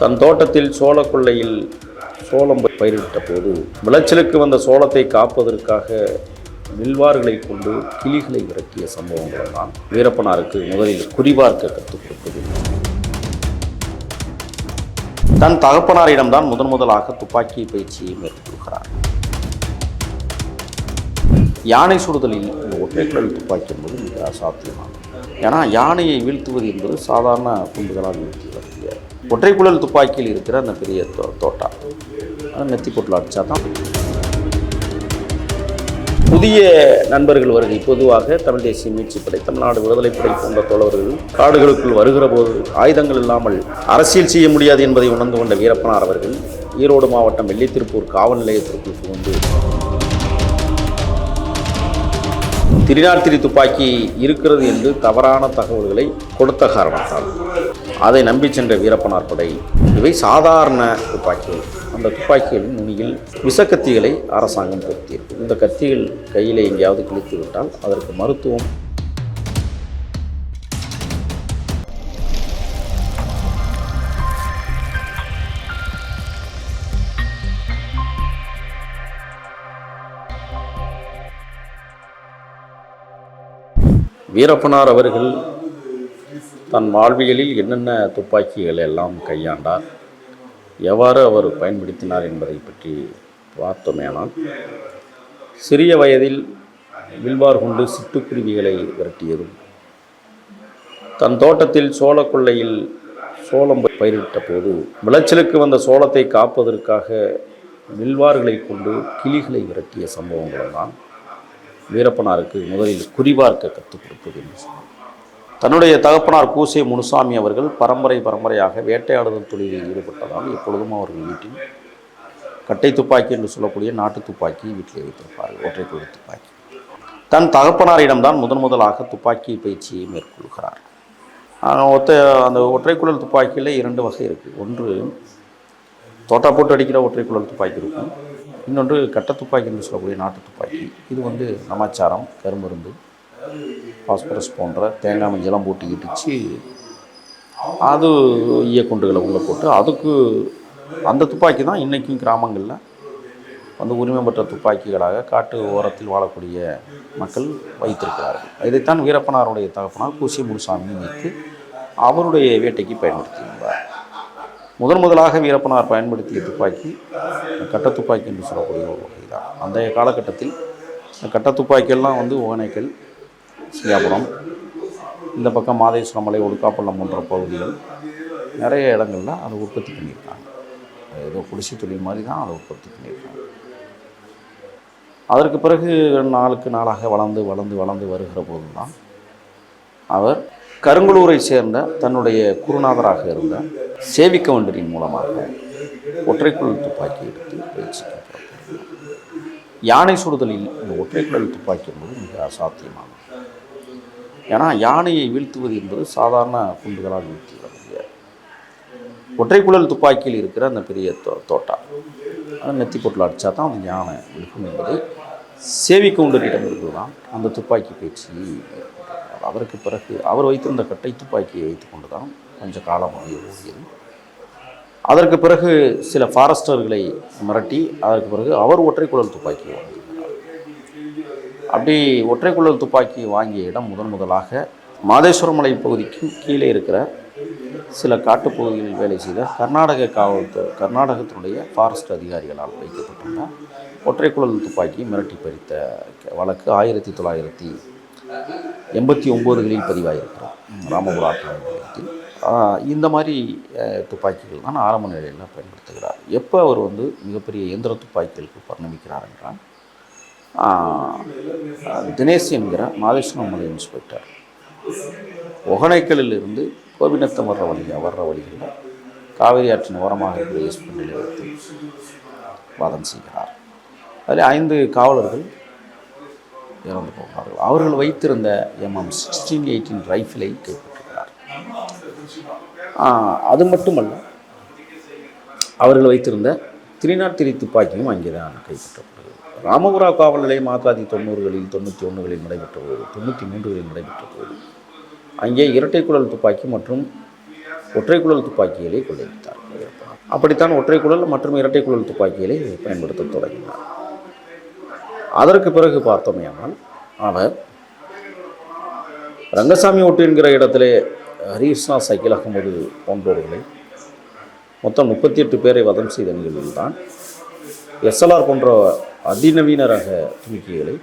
தன் தோட்டத்தில் சோள கொள்ளையில் சோளம் பயிரிட்ட போது விளைச்சலுக்கு வந்த சோளத்தை காப்பதற்காக வில்வார்களை கொண்டு கிளிகளை விரட்டிய சம்பவங்கள் தான் வீரப்பனாருக்கு முதலில் குறிபார்க்க கற்றுக் கொடுத்தது. தன் தகப்பனாரிடம்தான் முதன் முதலாக துப்பாக்கி பயிற்சியை மேற்கொள்கிறார் யானை சுடுதலில் இந்த ஒற்றைக்குழல் துப்பாக்கி என்பது மிக அசாத்தியமாகும் ஏன்னா யானையை வீழ்த்துவது என்பது சாதாரண குண்டுகளால் வீழ்த்தியது. ஒற்றைக்குழல் துப்பாக்கியில் இருக்கிற அந்த பெரிய தோ தோட்டா. நெத்தி பொட்டில் அடித்தா தான். புதிய நண்பர்கள் வருகை. பொதுவாக தமிழ் தேசிய மீட்சிப் படை தமிழ்நாடு விடுதலைப்படை போன்ற தோழர்கள் காடுகளுக்குள் வருகிற போது ஆயுதங்கள் இல்லாமல் அரசியல் செய்ய முடியாது என்பதை உணர்ந்து கொண்ட வீரப்பனார் அவர்கள் ஈரோடு மாவட்டம் வெள்ளித்திருப்பூர் காவல் நிலையத்திற்குள் புகுந்து திரிநாத்திரி துப்பாக்கி இருக்கிறது என்று தவறான தகவல்களை கொடுத்த காரணத்தால். அதை நம்பி சென்ற வீரப்பனார் படை இவை சாதாரண துப்பாக்கிகள். அந்த துப்பாக்கிகளின் நுனியில் விஷக்கத்திகளை அரசாங்கம் பொருத்தியிருக்கு. இந்த கத்திகள் கையில் எங்கேயாவது கிழித்து விட்டால் அதற்கு மருத்துவம் வீரப்பனார் அவர்கள் தன் வாழ்வியலில் என்னென்ன துப்பாக்கிகள் எல்லாம் கையாண்டார் எவ்வாறு அவர் பயன்படுத்தினார் என்பதை பற்றி பார்த்தோமேனால் சிறிய வயதில் வில்வார் கொண்டு சிட்டுக்குருவிகளை விரட்டியதும் தன் தோட்டத்தில் சோழ கொள்ளையில் சோளம் பயிரிட்ட போது விளைச்சலுக்கு வந்த சோளத்தை காப்பதற்காக வில்வார்களை கொண்டு கிளிகளை விரட்டிய சம்பவங்கள் வீரப்பனாருக்கு முதலில் குறிபார்க்க கற்றுக் கொடுப்பது என்று சொன்னார். தன்னுடைய தகப்பனார் கூசே முனுசாமி அவர்கள் பரம்பரை பரம்பரையாக வேட்டையாடுதல் தொழிலில் ஈடுபட்டதால் எப்பொழுதும் அவர்கள் வீட்டில் கட்டை துப்பாக்கி என்று சொல்லக்கூடிய நாட்டு துப்பாக்கி வீட்டில் வைத்திருப்பார்கள் ஒற்றைக்குழு துப்பாக்கி. தன் தகப்பனாரிடம்தான் முதன் முதலாக துப்பாக்கி பயிற்சியை மேற்கொள்கிறார். ஒத்த அந்த ஒற்றைக்குழல் துப்பாக்கியில் இரண்டு வகை இருக்குது ஒன்று தோட்டா போட்டு அடிக்கிற ஒற்றைக்குழல் துப்பாக்கி இருக்கும். இன்னொன்று கட்ட துப்பாக்கி என்று சொல்லக்கூடிய நாட்டு துப்பாக்கி. இது வந்து நமாச்சாரம் கருமருந்து பாஸ்பரஸ் போன்ற தேங்காய் மஞ்சளாம் போட்டு இடித்து அது ஈயக்குண்டுகளை உள்ளே போட்டு அதுக்கு அந்த துப்பாக்கி தான் இன்றைக்கும் கிராமங்களில் வந்து உரிமை பெற்ற துப்பாக்கிகளாக காட்டு ஓரத்தில் வாழக்கூடிய மக்கள் வைத்திருக்கிறார்கள். இதைத்தான் வீரப்பனாருடைய தகப்பனார் கூசி முனுசாமி வைத்து அவருடைய வேட்டைக்கு பயன்படுத்தியிருந்தார் முதன் முதலாக வீரப்பனார் பயன்படுத்திய துப்பாக்கி கட்ட துப்பாக்கி என்று சொல்லக்கூடிய ஒரு வகை தான் அந்த காலகட்டத்தில் இந்த கட்ட துப்பாக்கியெல்லாம் வந்து ஓனைக்கல் சிங்காபுரம் இந்த பக்கம் மாதேஸ்வரம் மலை ஒடுக்காப்பள்ளம் போன்ற பகுதிகள் நிறைய இடங்கள்ல அதை உற்பத்தி பண்ணியிருக்காங்க. ஏதோ குடிசை தொழில் மாதிரி தான் அதை உற்பத்தி பண்ணியிருக்காங்க. அதற்கு பிறகு நாளுக்கு நாளாக வளர்ந்து வளர்ந்து வளர்ந்து வருகிற போது தான் அவர் கருங்கலூரை சேர்ந்த தன்னுடைய குருநாதராக இருந்த சேவிக்கவண்டரின் மூலமாக ஒற்றைக்குழல் துப்பாக்கி எடுத்து பயிற்சி யானை சுடுதலில் இந்த ஒற்றைக்குழல் துப்பாக்கி என்பது மிக அசாத்தியமானது. ஏன்னா யானையை வீழ்த்துவது என்பது சாதாரண குண்டுகளால் வீழ்த்தி முடியாது ஒற்றைக்குழல் துப்பாக்கியில் இருக்கிற அந்த பெரிய தோ தோட்டா அது நெத்தி பொட்டில் அடித்தா தான் அந்த யானை விழுக்கும் என்பதை சேவிக்கவுண்டரிடம் இருந்து தான் அந்த துப்பாக்கி பயிற்சி அவருக்கு பிறகு அவர் வைத்திருந்த கட்டை துப்பாக்கியை வைத்துக்கொண்டு தான் கொஞ்ச காலம் ஓடியது அதற்கு பிறகு சில ஃபாரஸ்டர்களை மிரட்டி அதற்கு பிறகு அவர் ஒற்றைக்குழல் துப்பாக்கி வாங்கினார். அப்படி ஒற்றைக்குழல் துப்பாக்கி வாங்கிய இடம் முதன் முதலாக மாதேஸ்வரமலை பகுதிக்கு கீழே இருக்கிற சில காட்டுப்பகுதிகளில் வேலை செய்த கர்நாடக காவல்துறை கர்நாடகத்தினுடைய ஃபாரஸ்ட் அதிகாரிகளால் வைக்கப்பட்டுள்ள ஒற்றைக்குழல் துப்பாக்கி மிரட்டி பறித்த வழக்கு ஆயிரத்தி தொள்ளாயிரத்தி எண்பத்தி ஒம்போதுகளில் பதிவாகியிருக்கிறார் ராமபுரா காவல் இந்த மாதிரி துப்பாக்கிகள் தான் ஆரம்ப நிலையில் பயன்படுத்துகிறார். எப்போ அவர் வந்து மிகப்பெரிய இயந்திர துப்பாக்கிகளுக்கு பரிணமிக்கிறார் என்றால் தினேஷ் என்கிற மாதேஸ்வரம் இன்ஸ்பெக்டர் ஒகனைக்கலில் இருந்து கோபிநத்தம் வர்ற வழி வர்ற வழிகளில் காவிரி ஆற்றின் ஓரமாக இருக்கிற எஸ்பி நிலையத்தில் வாதம் செய்கிறார். அதில் ஐந்து காவலர்கள் இறந்து போகிறார்கள் அவர்கள் வைத்திருந்த எம்எம் சிக்ஸ்டீன் எயிட்டின் ரைஃபிளை கைப்பற்றுகிறார். அது மட்டுமல்ல அவர்கள் வைத்திருந்த த்ரீ நாட் த்ரீ துப்பாக்கியும் அங்கே தான் கைப்பற்றப்படுகிறது ராமபுரா காவல் நிலையம் ஆயிரத்தி தொள்ளாயிரத்தி தொண்ணூறுகளில் தொண்ணூற்றி ஒன்றுகளில் நடைபெற்ற போது தொண்ணூற்றி மூன்றுகளில் நடைபெற்ற போது அங்கே இரட்டை குழல் துப்பாக்கி மற்றும் ஒற்றை குழல் துப்பாக்கிகளை கொள்ளையடித்தார். அப்படித்தான் ஒற்றை குழல் மற்றும் இரட்டை குழல் துப்பாக்கிகளை பயன்படுத்த தொடங்கினார். அதற்கு பிறகு பார்த்தோமேயானால் அவர் ரங்கசாமி ஒட்டு என்கிற இடத்திலே ஹரிகிருஷ்ணா சைக்கிள் அகமது போன்றவர்களை மொத்தம் முப்பத்தி எட்டு பேரை வதம் செய்த நிகழ்வில் தான் எஸ்எல்ஆர் போன்ற அதிநவீன ரக துணிக்கைகளை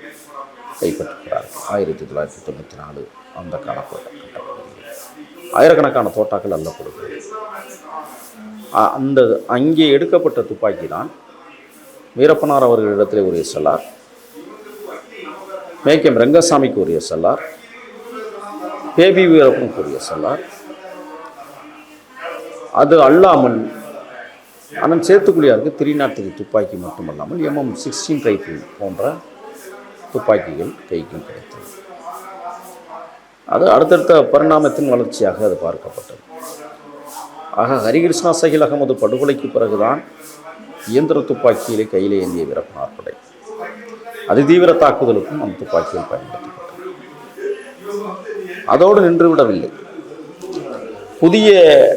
கைப்பற்றுகிறார். ஆயிரத்தி தொள்ளாயிரத்தி தொண்ணூற்றி நாலு அந்த காலப்பகுதியில் ஆயிரக்கணக்கான தோட்டாக்கள் அள்ளப்படுகிறது அ- அந்த அங்கே எடுக்கப்பட்ட துப்பாக்கி தான் வீரப்பனார் அவர்களிடத்தில் ஒரு எஸ்எல்ஆர். மேக்கம் ரங்கசாமிக்கு உரிய சொல்லார். பேபி வீரப்பும் ஒரு சொல்லார். அது அல்லாமல் அதன் சேத்துக்குழியாருக்கு த்ரீ நாட் த்ரீ துப்பாக்கி மட்டுமல்லாமல் எம்எம் சிக்ஸ்டீன் ரைஃபிள் போன்ற துப்பாக்கிகள் கைக்கும் கிடைத்தது. அது அடுத்தடுத்த பரிணாமத்தின் வளர்ச்சியாக அது பார்க்கப்பட்டது. ஆக ஹரிகிருஷ்ணா சகில் அகமது படுகொலைக்கு பிறகுதான் இயந்திர துப்பாக்கியிலே கையில் ஏந்திய வீரப்பனார் படை. அதிதீவிர தாக்குதலுக்கும் அந்த துப்பாக்கிகள் பயன்படுத்தப்பட்டது. அதோடு நின்றுவிடவில்லை. புதிய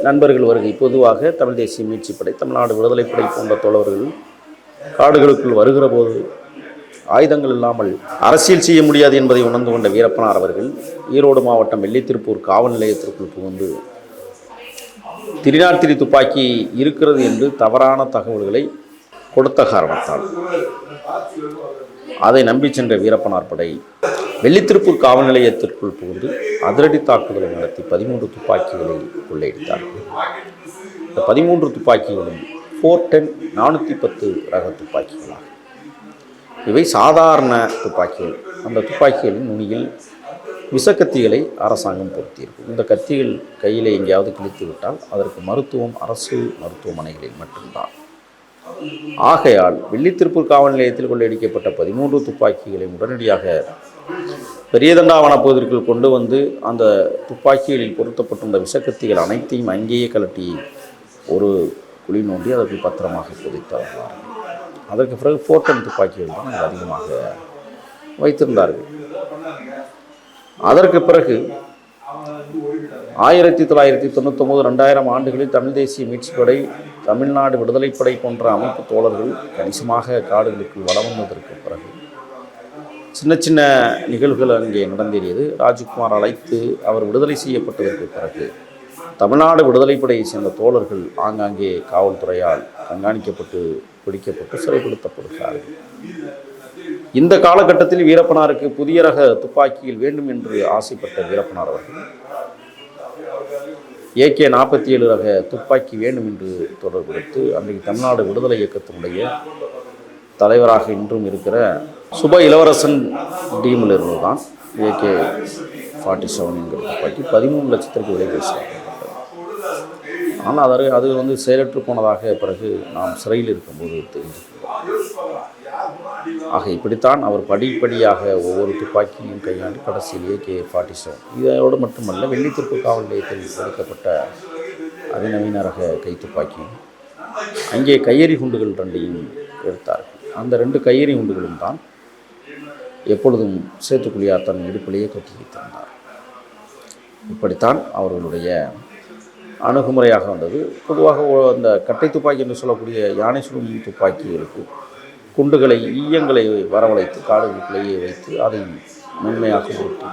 நண்பர்கள் வருகை பொதுவாக தமிழ் தேசிய மீட்சிப்படை தமிழ்நாடு விடுதலைப்படை போன்ற தோழர்கள் காடுகளுக்குள் வருகிற போது ஆயுதங்கள் இல்லாமல் அரசியல் செய்ய முடியாது என்பதை உணர்ந்து கொண்ட வீரப்பனார் அவர்கள் ஈரோடு மாவட்டம் வெள்ளித்திருப்பூர் காவல் நிலையத்திற்குள் புகுந்து திரிநாட்டிரி துப்பாக்கி இருக்கிறது என்று தவறான தகவல்களை கொடுத்த காரணத்தால். அதை நம்பி சென்ற வீரப்பனார் படை வெள்ளித்திருப்பூர் காவல் நிலையத்திற்குள் புகுந்து அதிரடி தாக்குதலை நடத்தி பதிமூன்று துப்பாக்கிகளை கொள்ளையடித்தார். இந்த பதிமூன்று துப்பாக்கிகளும் ஃபோர் டென் நானூற்றி பத்து ரக துப்பாக்கிகளாகும். இவை சாதாரண துப்பாக்கிகள். அந்த துப்பாக்கிகளின் நுனியில் விஷக்கத்திகளை அரசாங்கம் பொருத்தியிருக்கும். இந்த கத்திகள் கையில் எங்கேயாவது கிழித்து விட்டால் அதற்கு மருத்துவம் அரசு மருத்துவமனைகளில் மட்டும்தான். ஆகையால் வெள்ளித்திருப்பூர் காவல் நிலையத்தில் கொள்ளையடிக்கப்பட்ட பதிமூன்று துப்பாக்கிகளை உடனடியாக பெரியதண்டாவன பகுதிக்குள் கொண்டு வந்து அந்த துப்பாக்கிகளில் பொருத்தப்பட்டிருந்த விஷக்கத்திகள் அனைத்தையும் அங்கேயே கலட்டி ஒரு குழி நோண்டி அதற்கு பத்திரமாக புதைத்தார்கள் அதற்கு பிறகு போர்டன் துப்பாக்கிகள் தான் அதிகமாக வைத்திருந்தார்கள். அதற்கு பிறகு ஆயிரத்தி தொள்ளாயிரத்தி தொண்ணூத்தொம்பது ரெண்டாயிரம் ஆண்டுகளில் தமிழ் தேசிய மீட்சிப் படை தமிழ்நாடு விடுதலைப்படை போன்ற அமைப்பு தோழர்கள் கணிசமாக காடுகளுக்கு வளம் வந்ததற்கு பிறகு சின்ன சின்ன நிகழ்வுகள் அங்கே நடந்தேறியது. ராஜ்குமார் அழைத்து அவர் விடுதலை செய்யப்பட்டதற்கு பிறகு தமிழ்நாடு விடுதலைப்படையை சேர்ந்த தோழர்கள் ஆங்காங்கே காவல்துறையால் கண்காணிக்கப்பட்டு பிடிக்கப்பட்டு சிறைப்படுத்தப்படுகிறார்கள். இந்த காலகட்டத்தில் வீரப்பனாருக்கு புதிய ரக துப்பாக்கியில் வேண்டும் என்று ஆசைப்பட்ட வீரப்பனார் அவர்கள். ஏகே நாற்பத்தி ஏழு ரக துப்பாக்கி வேண்டும் என்று தொடர்பு கொடுத்து அன்றைக்கு தமிழ்நாடு விடுதலை இயக்கத்தினுடைய தலைவராக இன்றும் இருக்கிற சுப இளவரசன் டீமில் இருந்து தான் ஏகே ஃபார்ட்டி செவன் என்கிற துப்பாக்கி பதிமூணு லட்சத்திற்கு விலை பேசப்பட்டது ஆனால் அது அது வந்து செயலற்று போனதாக பிறகு நாம் சிறையில் இருக்கும்போது தெரிஞ்சுக்கிறோம் ஆக இப்படித்தான் அவர் படிப்படியாக ஒவ்வொரு துப்பாக்கியும் கையாண்டு கடைசியிலேயே கே. ஃபார்ட்டி செவன் இதோடு மட்டுமல்ல வெள்ளித்திருப்பு காவல் நிலையத்தில் எடுக்கப்பட்ட அதிநவீன ரக துப்பாக்கி அங்கே கையெறி குண்டுகள் ரெண்டையும் எடுத்தார்கள் அந்த ரெண்டு கையெறி குண்டுகளும் தான் எப்பொழுதும் சேத்துக்குழியார் தன் இடுப்பிலேயே கட்டி வைத்திருந்தார். இப்படித்தான் அவர்களுடைய அணுகுமுறையாக வந்தது. பொதுவாக அந்த கட்டை துப்பாக்கி என்று சொல்லக்கூடிய யானை சுடும் துப்பாக்கிகளுக்கு குண்டுகளை ஈயங்களை வரவழைத்து காடுகளுக்குள்ளேயே வைத்து அதை மென்மையாக ஊட்டி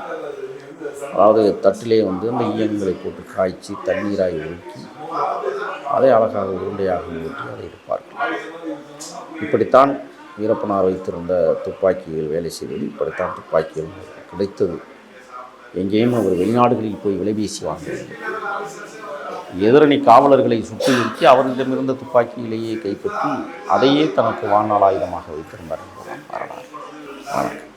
அதாவது தட்டிலே வந்து அந்த ஈயங்களை போட்டு காய்ச்சி தண்ணீராய் ஒழுக்கி அதை அழகாக உருண்டையாக ஊற்றி அதை எடுப்பார்கள். இப்படித்தான் வீரப்பனார் வைத்திருந்த துப்பாக்கிகள் வேலை செய்தது. இப்படித்தான் துப்பாக்கிகள் கிடைத்தது. எங்கேயும் அவர் வெளிநாடுகளில் போய் விலை வாங்க எதிரணி காவலர்களை சுற்றி நிறுத்தி அவர்களிடமிருந்த துப்பாக்கியிலேயே கைப்பற்றி அதையே தனக்கு வாழ்நாள் ஆயுதமாக வைத்திருந்தார். என்பதுதான் வரலாறு. வணக்கம்.